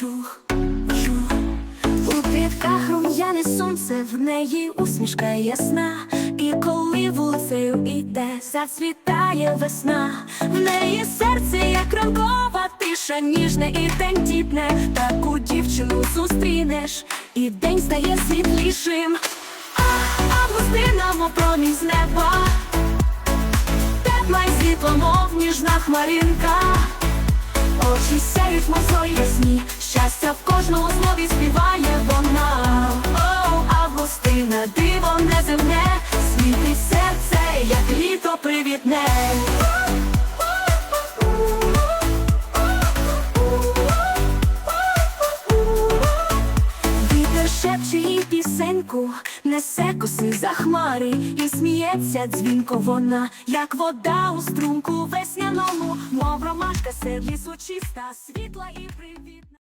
чух, чух. У квітках рум'яне сонце, в неї усмішка ясна. І коли вулицею іде, зацвітає весна, в неї серце, як ранкова тиша, ніжне і тендітне. Таку дівчину зустрінеш, і день стає світлішим. А, Августина, мов промінь з неба, тепла й світло, мов ніжна хмаринка. Очі сяють мозоль ясні, пісеньку, несе коси за хмари, і сміється дзвінко вона, як вода у струмку весняному, мов ромашка серед лісу чиста, світла і привіт.